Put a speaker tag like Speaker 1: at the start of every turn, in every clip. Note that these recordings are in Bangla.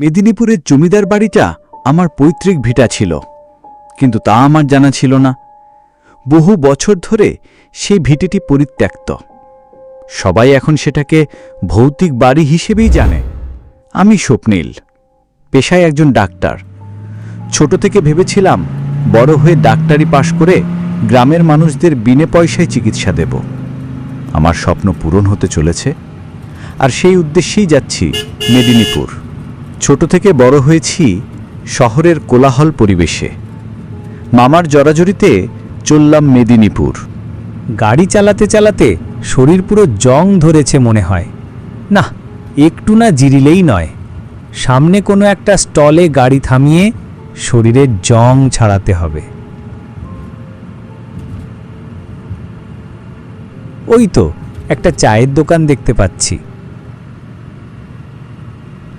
Speaker 1: মেদিনীপুরের জমিদার বাড়িটা আমার পৈতৃক ভিটা ছিল, কিন্তু তা আমার জানা ছিল না। বহু বছর ধরে সেই ভিটিটি পরিত্যক্ত। সবাই এখন সেটাকে ভৌতিক বাড়ি হিসেবেই জানে। আমি স্বপ্নীল, পেশায় একজন ডাক্তার। ছোট থেকে ভেবেছিলাম বড় হয়ে ডাক্তারি পাশ করে গ্রামের মানুষদের বিনে পয়সায় চিকিৎসা দেব। আমার স্বপ্ন পূরণ হতে চলেছে, আর সেই উদ্দেশ্যেই যাচ্ছি মেদিনীপুর। ছোট থেকে বড় হয়েছি শহরের কোলাহল পরিবেশে। মামার জরাজরিতে চললাম মেদিনীপুর।
Speaker 2: গাড়ি চালাতে চালাতে শরীর পুরো জং ধরেছে মনে হয়। না একটু না জিরিলেই নয়। সামনে কোনো একটা স্টলে গাড়ি থামিয়ে শরীরের জং ছাড়াতে হবে। ওই তো একটা চায়ের দোকান দেখতে পাচ্ছি।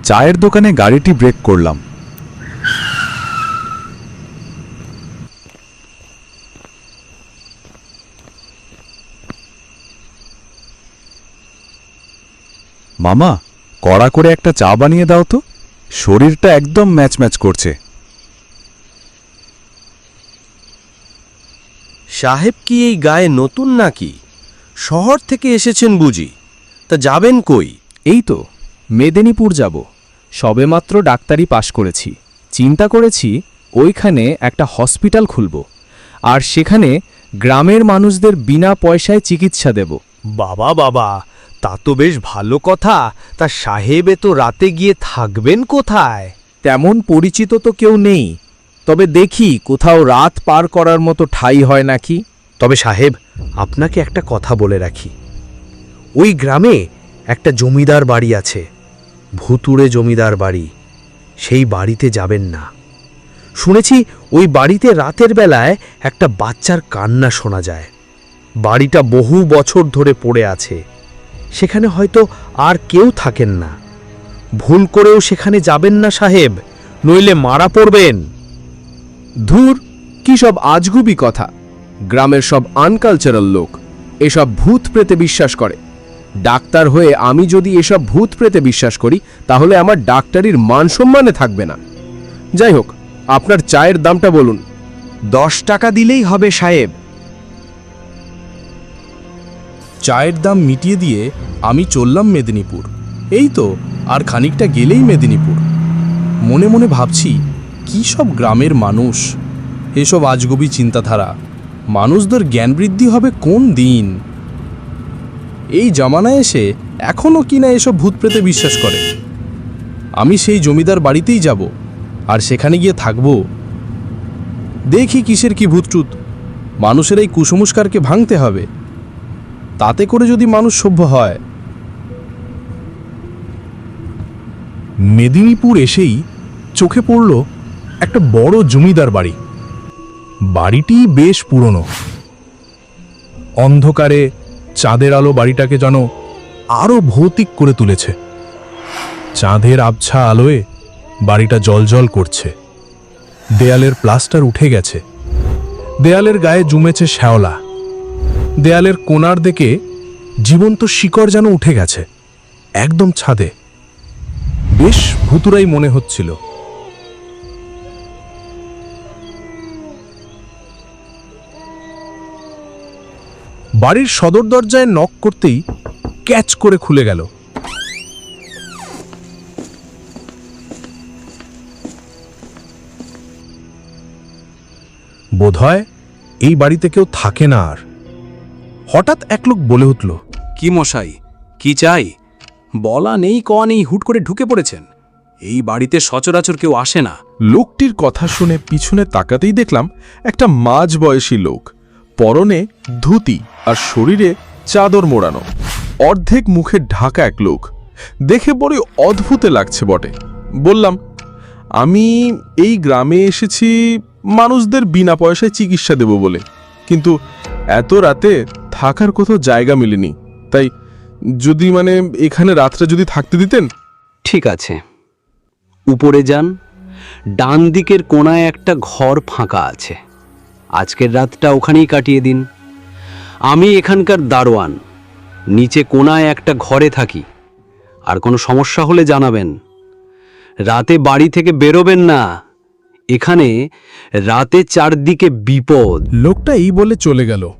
Speaker 1: চায়ের দোকানে গাড়িটি ব্রেক করলাম। মামা কড়া করে একটা চা বানিয়ে দাও তো। শরীরটা একদম ম্যাচ ম্যাচ করছে।
Speaker 3: সাহেব কি এই গায়ে নতুন নাকি? শহর থেকে এসেছেন বুঝি। তা যাবেন কই?
Speaker 4: এই তো মেদিনীপুর যাব। সবেমাত্র ডাক্তারি পাশ করেছি। চিন্তা করেছি ওইখানে একটা হসপিটাল খুলব। আর সেখানে গ্রামের মানুষদের বিনা পয়সায় চিকিৎসা দেব।
Speaker 3: বাবা বাবা তা তো বেশ ভালো কথা। তা সাহেবে তো রাতে গিয়ে থাকবেন কোথায়?
Speaker 4: তেমন পরিচিত তো কেউ নেই। তবে দেখি কোথাও রাত পার করার মতো ঠাই হয় নাকি।
Speaker 3: তবে সাহেব, আপনাকে একটা কথা বলে রাখি। ওই গ্রামে একটা জমিদার বাড়ি আছে, ভুতুড়ে জমিদার বাড়ি। সেই বাড়িতে যাবেন না। শুনেছি ওই বাড়িতে রাতের বেলায় একটা বাচ্চার কান্না শোনা যায়। বাড়িটা বহু বছর ধরে পড়ে আছে। সেখানে হয়তো আর কেউ থাকেন না। ভুল করেও সেখানে যাবেন না সাহেব, নইলে মারা পড়বেন।
Speaker 4: ধুর, কি সব আজগুবি কথা। গ্রামের সব আনকালচারাল লোক এসব ভূত প্রেতে বিশ্বাস করে। ডাক্তার হয়ে আমি যদি এসব ভূত প্রেতে বিশ্বাস করি তাহলে আমার ডাক্তারির মান সম্মানে থাকবে না। যাই হোক আপনার চায়ের দামটা বলুন।
Speaker 3: দশ টাকা দিলেই হবে সাহেব।
Speaker 5: চায়ের দাম মিটিয়ে দিয়ে আমি চললাম মেদিনীপুর। এই তো আর খানিকটা গেলেই মেদিনীপুর। মনে মনে ভাবছি কী সব গ্রামের মানুষ? এসব আজগবি চিন্তাধারা। মানুষদের জ্ঞান বৃদ্ধি হবে কোন দিন? এই জামানায় এসে এখনও কিনা এসব ভূত প্রেতে বিশ্বাস করে? আমি সেই জমিদার বাড়িতেই যাব আর সেখানে গিয়ে থাকব। দেখি কিসের কি ভূতটুত। মানুষের এই কুসংস্কারকে ভাঙতে হবে। তাতে করে যদি মানুষ সভ্য হয়। মেদিনীপুর এসেই চোখে পড়ল একটা বড় জমিদার বাড়ি। বাড়িটি বেশ পুরনো। অন্ধকারে চাঁদের আলো বাড়িটাকে যেন আরও ভৌতিক করে তুলেছে। চাঁদের আবছা আলোয় বাড়িটা জলজল করছে। দেয়ালের প্লাস্টার উঠে গেছে। দেয়ালের গায়ে জুমেছে শ্যাওলা। দেয়ালের কোণার দিকে জীবন্ত শিকড় যেন উঠে গেছে। একদম ছাদে। বেশ ভুতুরাই মনে হচ্ছিল। বাড়ির সদর দরজায় নক করতেই ক্যাচ করে খুলে গেল। বোধহয় এই বাড়িতে কেউ থাকে না আর। হঠাৎ এক লোক বলে উঠল
Speaker 6: কি মশাই কি চাই? বলা নেই ক নেই হুট করে ঢুকে পড়েছেন। এই বাড়িতে সচরাচর কেউ আসে না।
Speaker 5: লোকটির কথা শুনে পিছনে তাকাতেই দেখলাম একটা মাঝ বয়সী লোক। পরনে ধুতি আর শরীরে চাদর মোড়ানো। অর্ধেক মুখে ঢাকা এক লোক। দেখে বড়ই অদ্ভুতে লাগছে বটে। বললাম, আমি এই গ্রামে এসেছি মানুষদের বিনা পয়সায় চিকিৎসা দেব বলে। কিন্তু এত রাতে থাকার কোথাও জায়গা মেলেনি। তাই যদি মানে এখানে রাত্রে যদি থাকতে দিতেন?
Speaker 7: ঠিক আছে। উপরে যান। ডান দিকের কোণায় একটা ঘর ফাঁকা আছে।
Speaker 6: আজকের রাতটা ওখানেই কাটিয়ে দিন। আমি এখানকার দারোয়ান। নিচে কোনায় একটা ঘরে থাকি। আর কোনো সমস্যা হলে জানাবেন। রাতে বাড়ি থেকে বেরোবেন না। এখানে রাতে চারদিকে বিপদ।
Speaker 5: লোকটা এই বলে চলে গেল।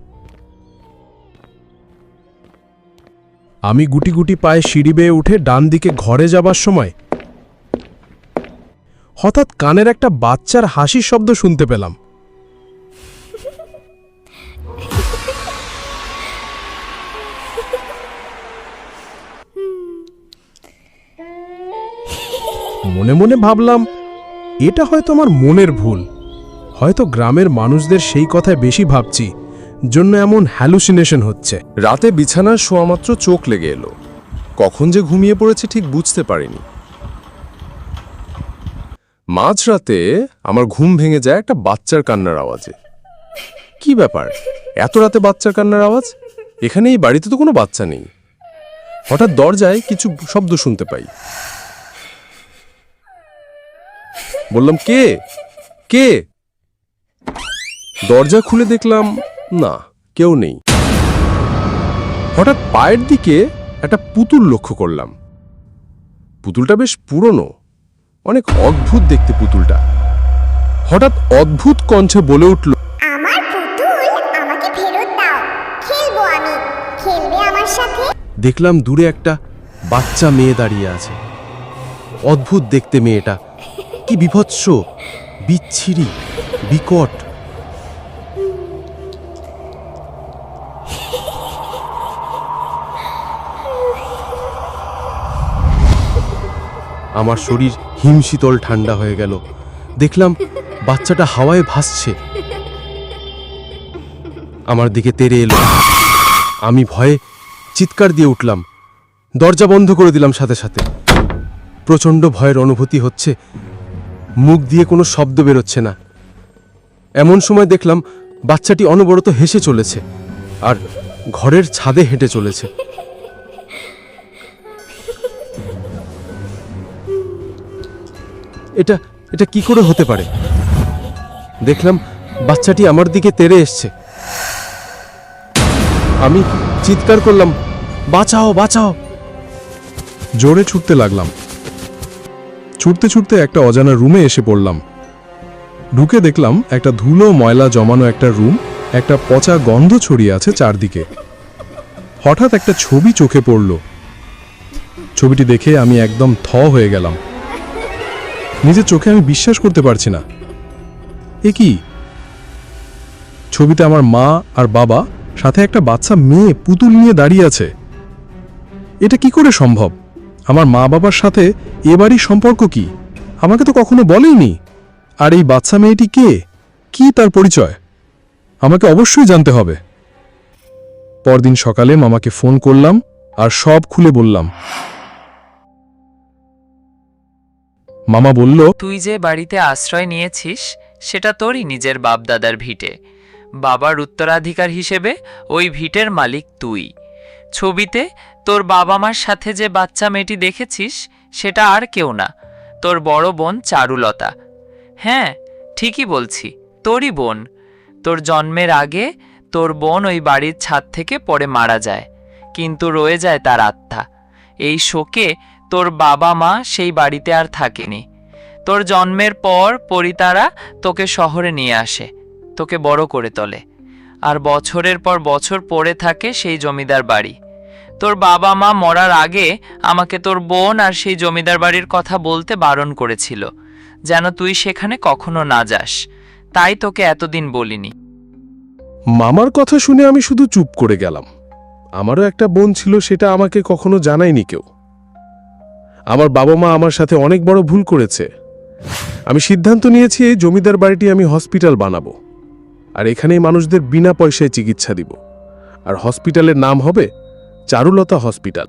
Speaker 5: আমি গুটি গুটি পায়ে সিঁড়ি বেয়ে উঠে ডান দিকে ঘরে যাবার সময় হঠাৎ কানের একটা বাচ্চার হাসির শব্দ শুনতে পেলাম। মনে মনে ভাবলাম, এটা হয়তো আমার মনের ভুল। হয়তো গ্রামের মানুষদের সেই কথায় বেশি ভাবছি, জন্য এমন হ্যালুসিনেশন হচ্ছে।
Speaker 7: রাতে বিছানার শোয়ামাত্র চোখ লেগে এলো। কখন যে ঘুমিয়ে পড়েছে ঠিক বুঝতে পারিনি। মাঝরাতে আমার ঘুম ভেঙে যায় একটা বাচ্চার কান্নার আওয়াজে। কি ব্যাপার? এত রাতে বাচ্চার কান্নার আওয়াজ? এখানে এই বাড়িতে তো কোনো বাচ্চা নেই। হঠাৎ দরজায় কিছু শব্দ শুনতে পাই। বললাম কে? কে? দরজা খুলে দেখলাম না কেউ নেই। হঠাৎ পায়ের দিকে একটা পুতুল লক্ষ্য করলাম। পুতুলটা বেশ পুরনো অনেক অদ্ভুত দেখতে পুতুলটা। হঠাৎ অদ্ভুত কণ্ঠে বলে উঠল
Speaker 8: আমার পুতুল আমাকে ফেরত দাও। খেলব আমি। খেলবে আমার সাথে?
Speaker 7: দেখলাম দূরে একটা বাচ্চা মেয়ে দাঁড়িয়ে আছে। অদ্ভুত দেখতে মেয়েটা। কি বিভৎস, বিচ্ছিরি, বিকট। আমার শরীর হিমশীতল ঠান্ডা হয়ে গেল। দেখলাম বাচ্চাটা হাওয়ায় ভাসছে। আমার দিকে তেরে এলো। আমি ভয়ে চিৎকার দিয়ে উঠলাম। দরজা বন্ধ করে দিলাম সাথে সাথে। প্রচণ্ড ভয়ের অনুভূতি হচ্ছে মুখ দিয়ে কোনো শব্দ বেরোচ্ছে না। এমন সময় দেখলাম বাচ্চাটি অনবরত হেসে চলেছে আর ঘরের ছাদে হেঁটে চলেছে। এটা এটা কি করে হতে পারে? দেখলাম বাচ্চাটি আমার দিকে তেড়ে এসছে। আমি চিৎকার করলাম, বাঁচাও বাঁচাও!
Speaker 5: জোরে ছুটতে লাগলাম। ছুটতে ছুটতে একটা অজানা রুমে এসে পড়লাম। ঢুকে দেখলাম একটা ধুলো ময়লা জমানো একটা রুম, একটা পচা গন্ধ ছড়িয়ে আছে চারদিকে। হঠাৎ একটা ছবি চোখে পড়ল। ছবিটি দেখে আমি একদম থ হয়ে গেলাম। নিজের চোখে আমি বিশ্বাস করতে পারছি না। এ কি? ছবিতে আমার মা আর বাবা, সাথে একটা বাচ্চা মেয়ে পুতুল নিয়ে দাঁড়িয়ে আছে। এটা কি করে সম্ভব? আমার মা বাবার সাথে এ বাড়ির সম্পর্ক কি? আমাকে তো কখনো বলেইনি। আর এই বাচ্চা মেয়েটি কে? কি তার পরিচয়? আমাকে অবশ্যই জানতে হবে। পরদিন সকালে মামাকে ফোন করলাম আর সব খুলে বললাম। মামা বলল,
Speaker 9: তুই যে বাড়িতে আশ্রয় নিয়েছিস, সেটা তোরই নিজের বাপদাদার ভিটে। বাবার উত্তরাধিকার হিসেবে ওই ভিটের মালিক তুই। ছবিতে, তোর বাবা মার সাথে যে বাচ্চা মেয়েটি দেখেছিস, সেটা আর কেউ না। তোর বড় বোন চারুলতা। হ্যাঁ ঠিকই বলছি, তোরই বোন। তোর জন্মের আগে, তোর বোন ওই বাড়ির ছাদ থেকে পড়ে মারা যায়, কিন্তু রয়ে যায় তার আত্মা। এই শোকে তোর বাবা মা সেই বাড়িতে আর থাকেনি। তোর জন্মের পর পরিতারা তোকে শহরে নিয়ে আসে, তোকে বড় করে তোলে। আর বছরের পর বছর পড়ে থাকে সেই জমিদার বাড়ি। তোর বাবা মা মরার আগে আমাকে তোর বোন আর সেই জমিদার বাড়ির কথা বলতে বারণ করেছিল, যেন তুই সেখানে কখনো না যাস। তাই তোকে এতদিন বলিনি।
Speaker 7: মামার কথা শুনে আমি শুধু চুপ করে গেলাম। আমারও একটা বোন ছিল, সেটা আমাকে কখনো জানায়নি কেউ। আমার বাবা মা আমার সাথে অনেক বড় ভুল করেছে। আমি সিদ্ধান্ত নিয়েছি, এই জমিদার বাড়িটি আমি হসপিটাল বানাবো। আর এখানেই মানুষদের বিনা পয়সায় চিকিৎসা দিব। আর হসপিটালের নাম হবে চারুলতা হসপিটাল।